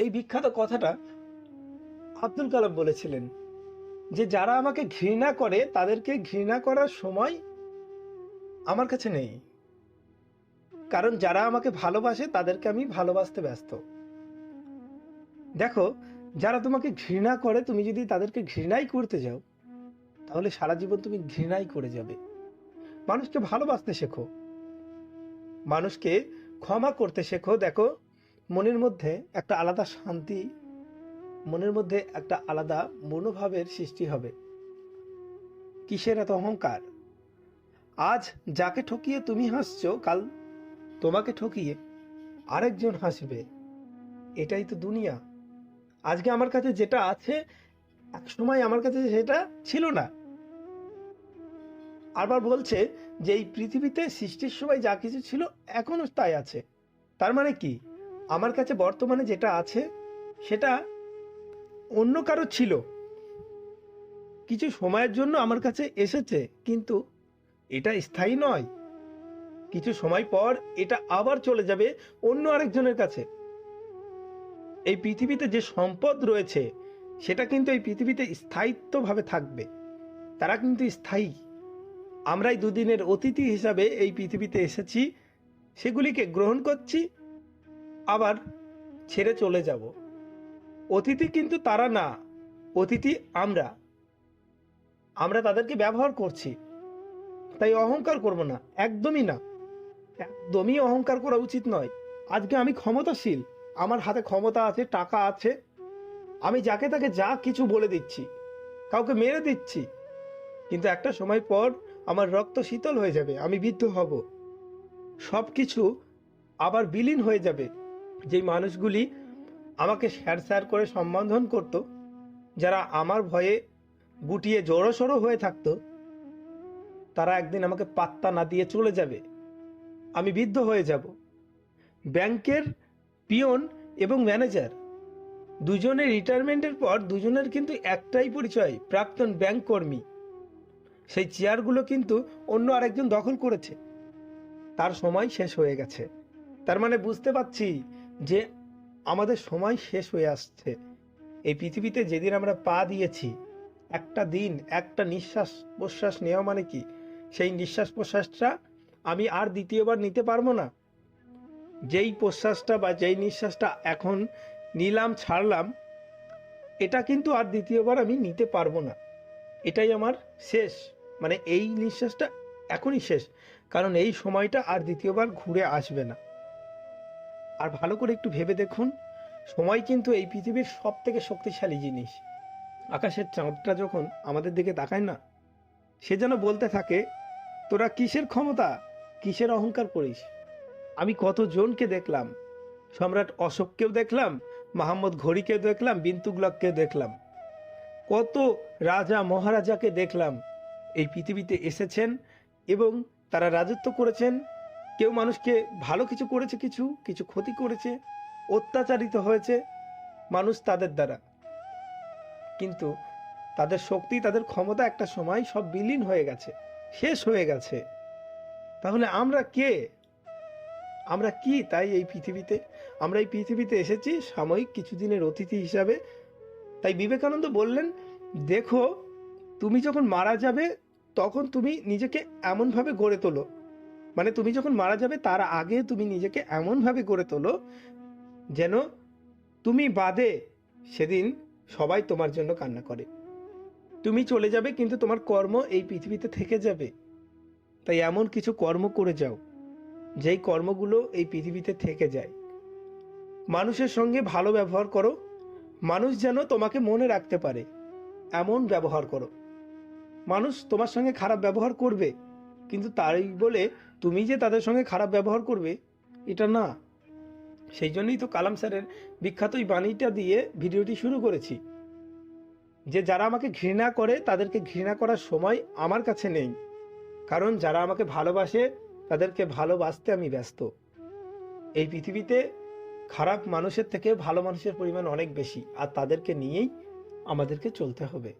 এই বিখ্যাত কথাটা আব্দুল কালাম বলেছিলেন যে, যারা আমাকে ঘৃণা করে, তাদেরকে ঘৃণা করার সময় আমার কাছে নেই। কারণ যারা আমাকে ভালোবাসে, তাদেরকে আমি ভালোবাসতে ব্যস্ত। দেখো, যারা তোমাকে ঘৃণা করে, তুমি যদি তাদেরকে ঘৃণাই করতে যাও, তাহলে সারা জীবন তুমি ঘৃণাই করে যাবে। মানুষকে ভালোবাসতে শেখো। মানুষকে ক্ষমা করতে শেখো। দেখো মনের মধ্যে একটা আলাদা শান্তি, মনের মধ্যে একটা আলাদা মনোভাবের সৃষ্টি হবে। কিসের এত অহংকার? আজ যাকে ঠকিয়ে তুমি হাসছো, কাল তোমাকে ঠকিয়ে আরেকজন হাসবে। এটাই তো দুনিয়া। আজকে আমার কাছে যেটা আছে এক সময় আমার কাছে সেটা ছিল না। আবার বলছে যে, এই পৃথিবীতে সৃষ্টির সময় যা কিছু ছিল, এখনও তাই আছে। তার মানে কি? আমার কাছে বর্তমানে যেটা আছে, সেটা অন্য কারও ছিল। কিছু সময়ের জন্য আমার কাছে এসেছে, কিন্তু এটা স্থায়ী নয়। কিছু সময় পর এটা আবার চলে যাবে অন্য আরেকজনের কাছে। এই পৃথিবীতে যে সম্পদ রয়েছে, সেটা কিন্তু এই পৃথিবীতে স্থায়িত্বভাবে থাকবে। তারা কিন্তু স্থায়ী। আমরাই দুদিনের অতিথি হিসাবে এই পৃথিবীতে এসেছি, সেগুলিকে গ্রহণ করছি আবার ছেড়ে চলে যাব। অতিথি কিন্তু তারা না, অতিথি আমরা। আমরা তাদেরকে ব্যবহার করছি। তাই অহংকার করব না, একদমই না। একদমই অহংকার করা উচিত নয়। আজকে আমি ক্ষমতাশীল, আমার হাতে ক্ষমতা আছে, টাকা আছে। আমি যাকে তাকে যা কিছু বলে দিচ্ছি, কাউকে মেরে দিচ্ছি, কিন্তু একটা সময় পর আমার রক্ত শীতল হয়ে যাবে, আমি বিদ্ধ হব। সব কিছু আবার বিলীন হয়ে যাবে। যেই মানুষগুলি আমাকে স্যার স্যার করে সম্বোধন করত, যারা আমার ভয়ে গুটিয়ে জড়োসড়ো হয়ে থাকতো, তারা একদিন আমাকে পাত্তা না দিয়ে চলে যাবে। আমি বৃদ্ধ হয়ে যাব। ব্যাংকের পিয়ন এবং ম্যানেজার, দুজনের রিটায়ারমেন্টের পর দুজনের কিন্তু একটাই পরিচয়, প্রাক্তন ব্যাংক কর্মী। সেই চেয়ারগুলো কিন্তু অন্য আরেকজন দখল করেছে। তার সময় শেষ হয়ে গেছে। তার মানে বুঝতে পারছি যে আমাদের সময় শেষ হয়ে আসছে। এই পৃথিবীতে যেদিন আমরা পা দিয়েছি, একটা দিন, একটা নিঃশ্বাস প্রশ্বাস নেওয়া মানে কি? সেই নিঃশ্বাস প্রশ্বাসটা আমি আর দ্বিতীয়বার নিতে পারব না। যেই প্রশ্বাসটা বা যেই নিঃশ্বাসটা এখন নিলাম, ছাড়লাম, এটা কিন্তু আর দ্বিতীয়বার আমি নিতে পারব না। এটাই আমার শেষ। মানে এই নিঃশ্বাসটা এখনই শেষ। কারণ এই সময়টা আর দ্বিতীয়বার ঘুরে আসবে না। আর ভালো করে একটু ভেবে দেখুন। সময় কিন্তু এই পৃথিবীর সব থেকে শক্তিশালী জিনিস। আকাশের চাঁদটা যখন আমাদের দিকে তাকায় না, সে যেন বলতে থাকে, তোরা কিসের ক্ষমতা? কিসের অহংকার করিস? আমি কতজনকে দেখলাম, সম্রাট অশোককেও দেখলাম, মাহমদ ঘড়িকেও দেখলাম বিন্তুগুলাককেও দেখলাম। কত রাজা মহারাজাকে দেখলাম। এই পৃথিবীতে এসেছেন এবং তারা রাজত্ব করেছেন কেউ মানুষকে ভালো কিছু করেছে কিছু কিছু ক্ষতি করেছে, অত্যাচারিত হয়েছে মানুষ তাদের দ্বারা। কিন্তু তাদের শক্তি, তাদের ক্ষমতা একটা সময় সব বিলীন হয়ে গেছে, শেষ হয়ে গেছে। তাহলে আমরা কে? আমরা কি তাই এই পৃথিবীতে? আমরা এই পৃথিবীতে এসেছি সাময়িক কিছুদিনের অতিথি হিসাবে। তাই বিবেকানন্দ বললেন, দেখো, তুমি যখন মারা যাবে, তখন তুমি নিজেকে এমনভাবে গড়ে তোলো। মানে তুমি যখন মারা যাবে, তার আগে তুমি নিজেকে এমনভাবে গড়ে তোলো যেন তুমি বাদে সেদিন সবাই তোমার জন্য কান্না করে। তুমি চলে যাবে, কিন্তু তোমার কর্ম এই পৃথিবীতে থেকে যাবে। তাই এমন কিছু কর্ম করে যাও, যেই কর্মগুলো এই পৃথিবীতে থেকে যায়। মানুষের সঙ্গে ভালো ব্যবহার করো, মানুষ যেন তোমাকে মনে রাখতে পারে, এমন ব্যবহার করো। মানুষ তোমার সঙ্গে খারাপ ব্যবহার করবে কিন্তু তাই বলে তুমি যে তাদের সঙ্গে খারাপ ব্যবহার করবে, এটা না। সেই জন্যই তো কালাম স্যারের বিখ্যাত এই বাণীটা দিয়ে ভিডিওটি শুরু করেছি। যে যারা আমাকে ঘৃণা করে, তাদেরকে ঘৃণা করার সময় আমার কাছে নেই। কারণ যারা আমাকে ভালোবাসে, তাদেরকে ভালোবাসতে আমি ব্যস্ত। এই পৃথিবীতে খারাপ মানুষের থেকে ভালো মানুষের পরিমাণ অনেক বেশি, আর তাদেরকে নিয়েই আমাদেরকে চলতে হবে।